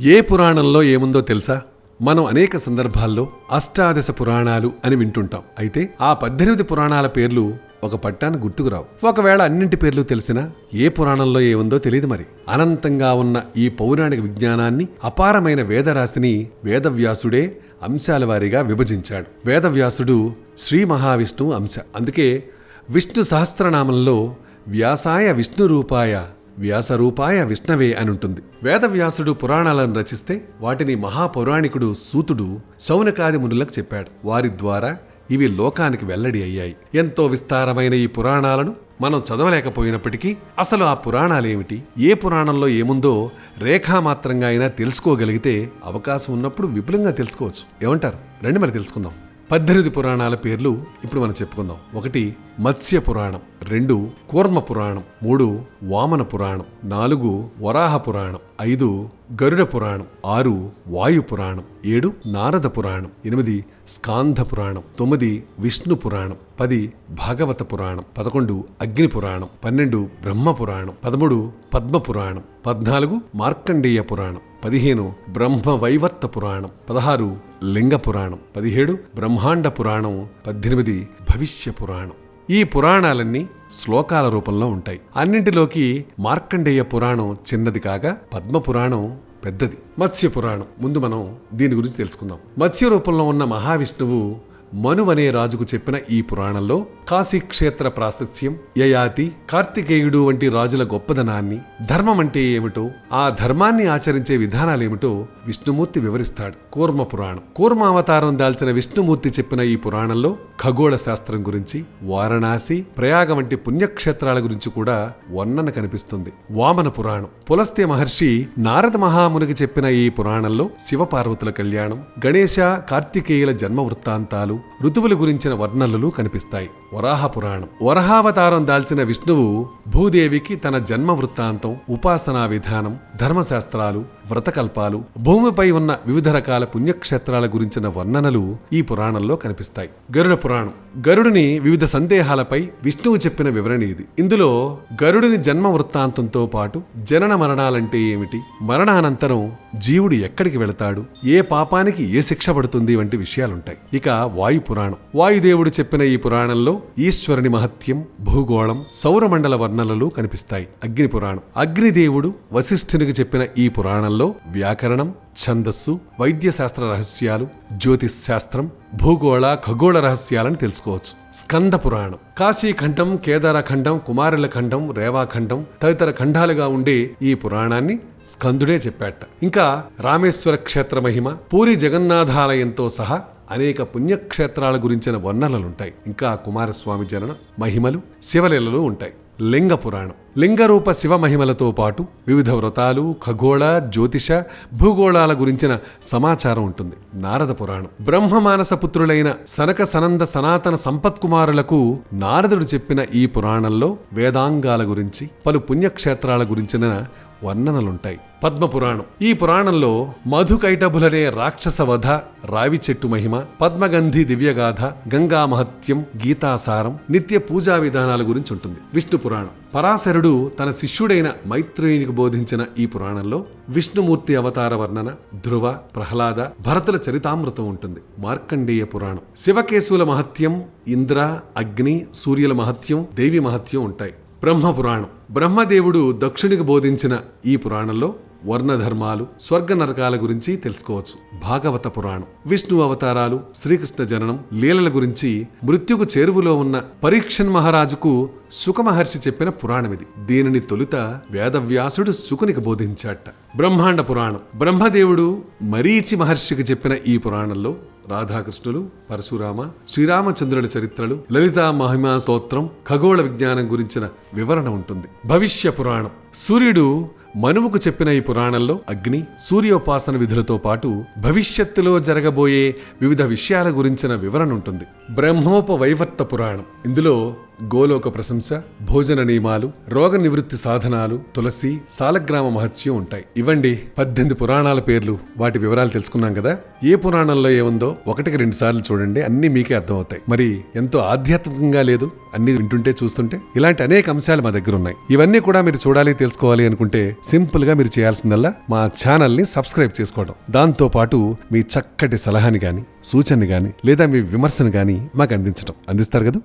ఏ పురాణంలో ఏముందో తెలుసా? మనం అనేక సందర్భాల్లో అష్టాదశ పురాణాలు అని వింటుంటాం. అయితే ఆ పద్దెనిమిది పురాణాల పేర్లు ఒక పట్టాన్ని గుర్తుకురావు ఒకవేళ అన్నింటి పేర్లు తెలిసినా ఏ పురాణంలో ఏముందో తెలియదు మరి. అనంతంగా ఉన్న ఈ పౌరాణిక విజ్ఞానాన్ని అపారమైన వేదరాశిని వేదవ్యాసుడే అంశాల వారీగా విభజించాడు. వేదవ్యాసుడు శ్రీ మహావిష్ణువు అంశ. అందుకే విష్ణు సహస్రనామంలో వ్యాసాయ విష్ణు రూపాయ వ్యాసరూపాయ విష్ణవే అని ఉంటుంది వేదవ్యాసుడు పురాణాలను రచిస్తే వాటిని మహాపౌరాణికుడు సూతుడు శౌనకాది మునులకు చెప్పాడు. వారి ద్వారా ఇవి లోకానికి వెల్లడి అయ్యాయి. ఎంతో విస్తారమైన ఈ పురాణాలను మనం చదవలేకపోయినప్పటికీ అసలు ఆ పురాణాలేమిటి? ఏ పురాణంలో ఏముందో రేఖామాత్రంగా అయినా తెలుసుకోగలిగితే అవకాశం ఉన్నప్పుడు విపులంగా తెలుసుకోవచ్చు. ఏమంటారు? రండి మరి తెలుసుకుందాం. పద్దెనిమిది పురాణాల పేర్లు ఇప్పుడు మనం చెప్పుకుందాం. ఒకటి మత్స్య పురాణం రెండు కూర్మ పురాణం మూడు వామన పురాణం నాలుగు వరాహ పురాణం ఐదు గరుడ పురాణం ఆరు వాయు పురాణం ఏడు నారద పురాణం ఎనిమిది స్కాంధ పురాణం తొమ్మిది విష్ణు పురాణం పది భాగవత పురాణం పదకొండు అగ్ని పురాణం పన్నెండు బ్రహ్మ పురాణం పదమూడు పద్మ పురాణం పద్నాలుగు మార్కండేయ పురాణం. పదిహేను బ్రహ్మ వైవర్త పురాణం పదహారు లింగ పురాణం పదిహేడు బ్రహ్మాండ పురాణం పద్దెనిమిది భవిష్య పురాణం. ఈ పురాణాలన్నీ శ్లోకాల రూపంలో ఉంటాయి. అన్నింటిలోకి మార్కండేయ పురాణం చిన్నది కాగా పద్మ పురాణం పెద్దది. మత్స్య పురాణం ముందు మనం దీని గురించి తెలుసుకుందాం. మత్స్య రూపంలో ఉన్న మహావిష్ణువు మనువనే రాజుకు చెప్పిన ఈ పురాణంలో కాశీక్షేత్ర ప్రాశస్త్యం యయాతి కార్తికేయుడు వంటి రాజుల గొప్పదనాన్ని ధర్మం అంటే ఏమిటో ఆ ధర్మాన్ని ఆచరించే విధానాలేమిటో విష్ణుమూర్తి వివరిస్తాడు. కూర్మ పురాణం. కూర్మావతారం దాల్చిన విష్ణుమూర్తి చెప్పిన ఈ పురాణంలో ఖగోళ శాస్త్రం గురించి వారణాసి ప్రయాగ వంటి పుణ్యక్షేత్రాల గురించి కూడా వర్ణన కనిపిస్తుంది. వామన పురాణం. పులస్త్య మహర్షి నారద మహామునికి చెప్పిన ఈ పురాణంలో శివపార్వతుల కళ్యాణం గణేశ కార్తికేయుల జన్మ వృత్తాంతాలు ఋతువుల గురించిన వర్ణనలు కనిపిస్తాయి. వరాహ పురాణం. వరహావతారం దాల్చిన విష్ణువు భూదేవికి తన జన్మ వృత్తాంతం ఉపాసనా విధానం ధర్మశాస్త్రాలు వ్రతకల్పాలు భూమిపై ఉన్న వివిధ రకాల పుణ్యక్షేత్రాల గురించిన వర్ణనలు ఈ పురాణంలో కనిపిస్తాయి. గరుడ పురాణం. గరుడిని వివిధ సందేహాలపై విష్ణువు చెప్పిన వివరణ ఇది. ఇందులో గరుడిని జన్మ వృత్తాంతంతో పాటు జనన మరణాలంటే ఏమిటి? మరణానంతరం జీవుడు ఎక్కడికి వెళతాడు? ఏ పాపానికి ఏ శిక్ష పడుతుంది? వంటి విషయాలుంటాయి. ఇక వాయు పురాణం. వాయుదేవుడు చెప్పిన ఈ పురాణంలో ఈశ్వరుని మహత్యం భూగోళం సౌరమండల వర్ణనలు కనిపిస్తాయి. అగ్ని పురాణం. అగ్నిదేవుడు వశిష్ఠునికి చెప్పిన ఈ పురాణంలో వ్యాకరణం ఛందస్సు వైద్యశాస్త్ర రహస్యాలు జ్యోతిష్ శాస్త్రం భూగోళ ఖగోళ రహస్యాలను తెలుసుకోవచ్చు. స్కంద పురాణం. కాశీఖండం కేదారఖండం కుమారుల ఖండం రేవాఖండం తదితర ఖండాలుగా ఉండే ఈ పురాణాన్ని స్కందుడే చెప్పాట. ఇంకా రామేశ్వర క్షేత్ర మహిమ పూరి జగన్నాథాలయంతో సహా అనేక పుణ్యక్షేత్రాల గురించిన వర్ణనలుంటాయి. ఇంకా కుమారస్వామి జనన మహిమలు శివలీలలు ఉంటాయి. లింగ పురాణం. లింగరూప శివ మహిమలతో పాటు వివిధ వ్రతాలు ఖగోళ జ్యోతిష భూగోళాల గురించిన సమాచారం ఉంటుంది. నారద పురాణం. బ్రహ్మమానస పుత్రులైన సనక సనంద సనాతన సంపత్కుమారులకు నారదుడు చెప్పిన ఈ పురాణంలో వేదాంగాల గురించి పలు పుణ్యక్షేత్రాల గురించిన వర్ణనలుంటాయి. పద్మపురాణం. ఈ పురాణంలో మధుకైటభులనే రాక్షస వధ రావి చెట్టు మహిమ పద్మగంధి దివ్యగాథ గంగా మహత్యం గీతాసారం నిత్య పూజా విధానాల గురించి ఉంటుంది. విష్ణు పురాణం. పరాశరుడు తన శిష్యుడైన మైత్రేయునికి బోధించిన ఈ పురాణంలో విష్ణుమూర్తి అవతార వర్ణన ధ్రువ ప్రహ్లాద భరతుల చరితామృతం ఉంటుంది. మార్కండేయ పురాణం. శివకేశవుల మహత్యం ఇంద్ర అగ్ని సూర్యుల మహత్యం దేవి మహత్యం ఉంటాయి. బ్రహ్మపురాణం. బ్రహ్మదేవుడు దక్షునికి బోధించిన ఈ పురాణంలో వర్ణధర్మాలు స్వర్గ నరకాల గురించి తెలుసుకోవచ్చు. భాగవత పురాణం. విష్ణు అవతారాలు శ్రీకృష్ణ జననం లీలల గురించి మృత్యుకు చేరువలో ఉన్న పరీక్షన్ మహారాజుకు సుఖమహర్షి చెప్పిన పురాణమిది దీనిని తొలుత వేదవ్యాసుడు సుకునికి బోధించాట బ్రహ్మాండ పురాణం. బ్రహ్మదేవుడు మరీచి మహర్షికి చెప్పిన ఈ పురాణంలో రాధాకృష్ణులు పరశురామ శ్రీరామచంద్రుల చరిత్రలు లలితా మహిమా స్తోత్రం ఖగోళ విజ్ఞానం గురించిన వివరణ ఉంటుంది. భవిష్య పురాణం. సూర్యుడు మనువుకు చెప్పిన ఈ పురాణంలో అగ్ని సూర్యోపాసన విధులతో పాటు భవిష్యత్తులో జరగబోయే వివిధ విషయాల గురించిన వివరణ ఉంటుంది. బ్రహ్మోపవైవర్త పురాణం. ఇందులో గోలోక ప్రశంస భోజన నియమాలు రోగ నివృత్తి సాధనాలు తులసి సాలగ్రామ మహత్యం ఉంటాయి. ఇవ్వండి పద్దెనిమిది పురాణాల పేర్లు వాటి వివరాలు తెలుసుకున్నాం కదా? ఏ పురాణంలో ఏముందో ఒకటికి రెండు సార్లు చూడండి అన్ని మీకే అర్థమవుతాయి. మరి ఎంతో ఆధ్యాత్మికంగా లేదు? అన్ని వింటుంటే చూస్తుంటే? ఇలాంటి అనేక అంశాలు మా దగ్గర ఉన్నాయి. ఇవన్నీ కూడా మీరు చూడాలి తెలుసుకోవాలి అనుకుంటే సింపుల్గా మీరు చేయాల్సిందల్లా మా ఛానల్ని సబ్స్క్రైబ్ చేసుకోవడం. దాంతో పాటు మీ చక్కటి సలహాని కానీ సూచనని కానీ లేదా మీ విమర్శను కానీ మాకు అందించడం అందిస్తారు కదా?